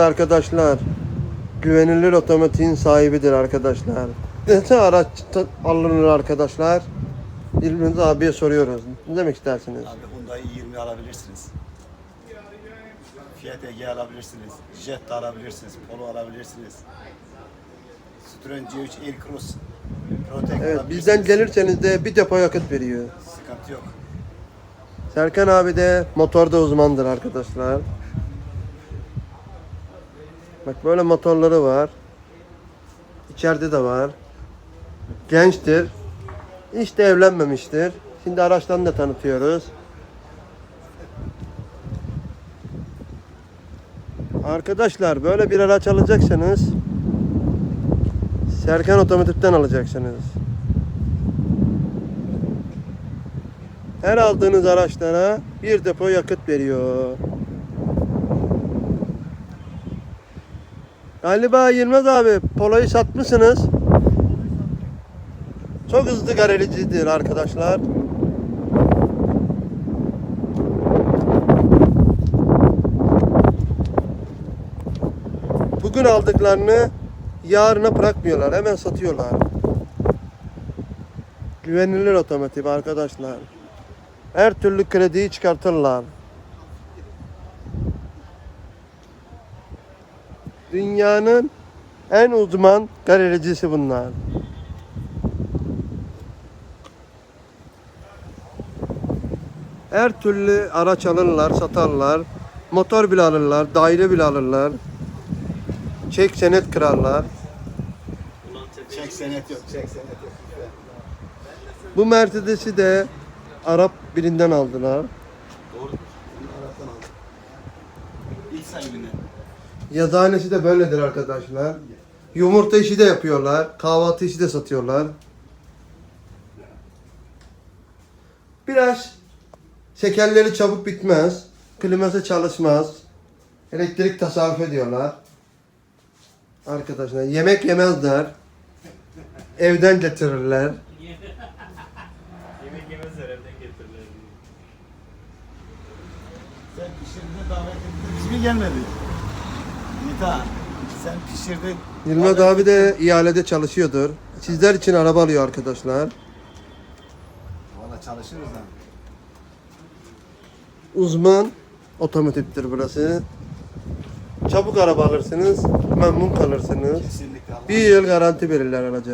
Arkadaşlar güvenilir otomatiğin sahibidir arkadaşlar. Ne araç alınır arkadaşlar? İlminiz abiye soruyoruz. Ne demek istersiniz? Abi Hyundai 20 alabilirsiniz. Fiat Ege alabilirsiniz. Jetta alabilirsiniz. Polo alabilirsiniz. Citroen C3 Aircross. Protect Evet bizden gelirseniz de bir depo yakıt veriyor. Sıkıntı yok. Serkan abi de motorda uzmandır arkadaşlar. Bak böyle motorları var. İçeride de var. Gençtir. Hiç de evlenmemiştir. Şimdi araçlarını da tanıtıyoruz. Arkadaşlar böyle bir araç alacaksanız Serkan Otomotiv'den alacaksınız. Her aldığınız araçlara bir depo yakıt veriyor. Galiba Yılmaz abi Polo'yu satmışsınız. Çok hızlı garelicidir arkadaşlar. Bugün aldıklarını yarına bırakmıyorlar. Hemen satıyorlar. Güvenilir otomotiv arkadaşlar. Her türlü krediyi çıkartırlar. Dünyanın en uzman galericisi bunlar. Her türlü araç alırlar, satarlar. Motor bile alırlar, daire bile alırlar. Çek senet kırarlar. Çek senet yok. Çek senet yok. Bu Mercedes'i de Arap birinden aldılar. Doğru. Arap'tan aldım. İlk sahibinden. Yazıhanesi de böyledir arkadaşlar. Yumurta işi de yapıyorlar. Kahvaltı işi de satıyorlar. Biraz şekerleri çabuk bitmez. Kliması çalışmaz. Elektrik tasarruf ediyorlar. Arkadaşlar yemek yemezler. Evden getirirler. Yemek yemezler evden getirirler. Sen pişirdin davet ettin. Biz mi gelmedi? Nita. Sen pişirdin. Yılmaz abi de ihalede çalışıyordur. Sizler için araba alıyor arkadaşlar. Valla çalışırız lan. Uzman otomotivdir burası. Çabuk araba alırsınız, memnun kalırsınız. Kesinlikle. Bir yıl garanti verirler araca.